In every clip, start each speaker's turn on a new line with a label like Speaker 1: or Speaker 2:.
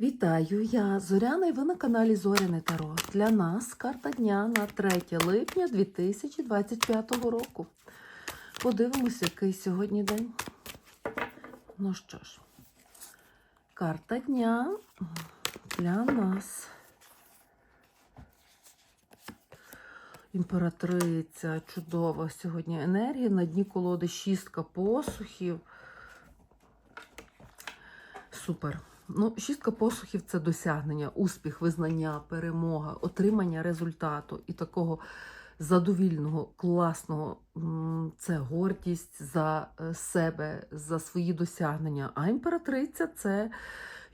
Speaker 1: Вітаю, я Зоряна і ви на каналі Зоряне Таро. Для нас карта дня на 3 липня 2025 року. Подивимося, який сьогодні день. Ну що ж, карта дня для нас. Імператриця, чудова сьогодні енергія. На дні колоди шістка посухів. Супер. Ну, шістка посухів це досягнення, успіх, визнання, перемога, отримання результату і такого задовільного, класного це гордість за е, себе, за свої досягнення. А імператриця це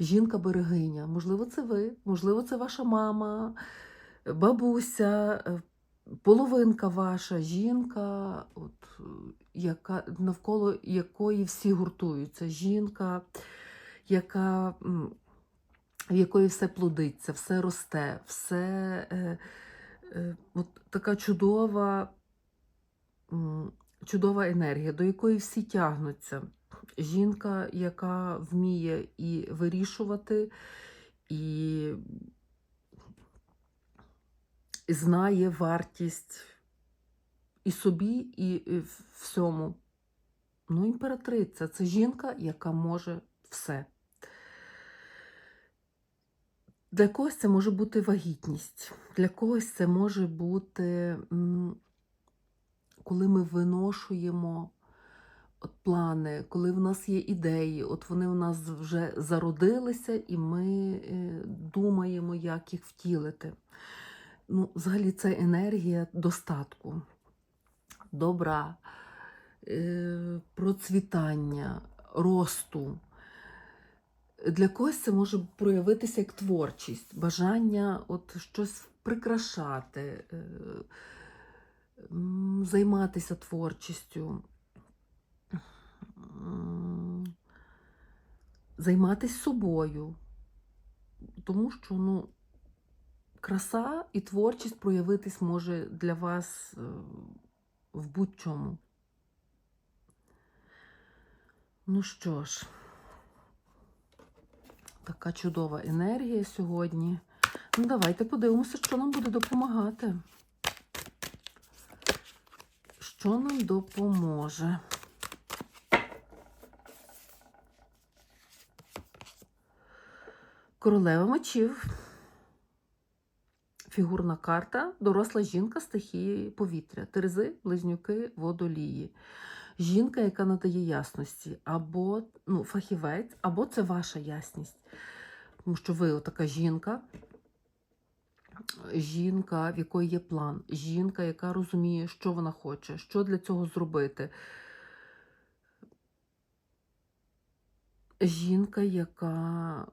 Speaker 1: жінка-берегиня. Можливо, це ви, можливо, це ваша мама, бабуся, е, половинка ваша, жінка, от, яка, навколо якої всі гуртуються. Жінка яка, в якої все плодиться, все росте, все е, е, от така чудова, чудова енергія, до якої всі тягнуться. Жінка, яка вміє і вирішувати, і знає вартість і собі, і всьому. Ну, імператриця це жінка, яка може все. Для когось це може бути вагітність, для когось це може бути, коли ми виношуємо от плани, коли в нас є ідеї, от вони у нас вже зародилися, і ми е, думаємо, як їх втілити. Ну, взагалі, це енергія достатку, добра, е, процвітання, росту. Для когось це може проявитися як творчість, бажання от щось прикрашати, е, займатися творчістю, займатися собою. Тому що ну, краса і творчість проявитись може для вас е, в будь-чому. Ну що ж. Така чудова енергія сьогодні. Ну, давайте подивимося, що нам буде допомагати. Що нам допоможе? Королева мечів. Фігурна карта, доросла жінка стихії повітря, терези, близнюки, водолії. Жінка, яка надає ясності, або ну, фахівець, або це ваша ясність. Тому що ви така жінка, жінка, в якої є план, жінка, яка розуміє, що вона хоче, що для цього зробити. Жінка, яка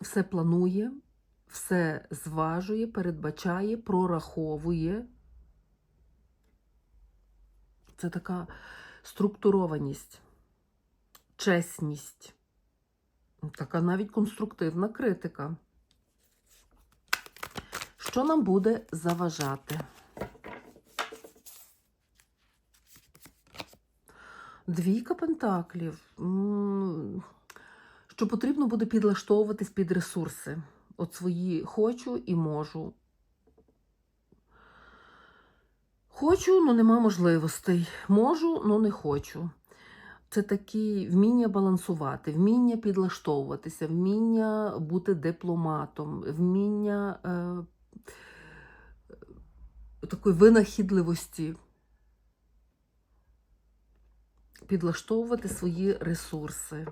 Speaker 1: все планує, все зважує, передбачає, прораховує. Це така структурованість, чесність, така навіть конструктивна критика. Що нам буде заважати? Двійка пентаклів. Що потрібно буде підлаштовуватись під ресурси. От свої хочу і можу. Хочу, але нема можливостей. Можу, але не хочу. Це такі вміння балансувати, вміння підлаштовуватися, вміння бути дипломатом, вміння е, такої винахідливості, підлаштовувати свої ресурси.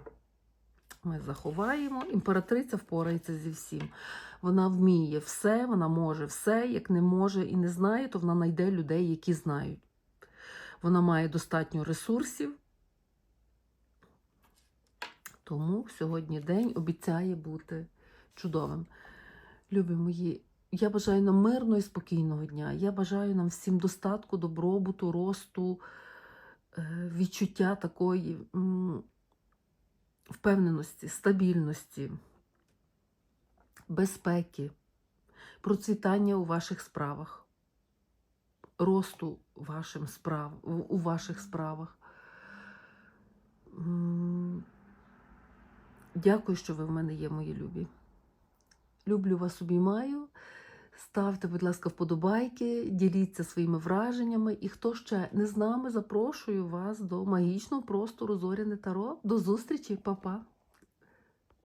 Speaker 1: Ми заховаємо. Імператриця впорається зі всім. Вона вміє все, вона може все. Як не може і не знає, то вона знайде людей, які знають. Вона має достатньо ресурсів. Тому сьогодні день обіцяє бути чудовим. Любі мої, я бажаю нам мирного і спокійного дня. Я бажаю нам всім достатку, добробуту, росту, е, відчуття такої впевненості, стабільності, безпеки, процвітання у ваших справах, росту вашим справ, у ваших справах. Дякую, що ви в мене є, мої любі. Люблю вас, обіймаю. Ставте, будь ласка, вподобайки, діліться своїми враженнями. І хто ще не з нами, запрошую вас до магічного простору Зоряне Таро. До зустрічі, па-па!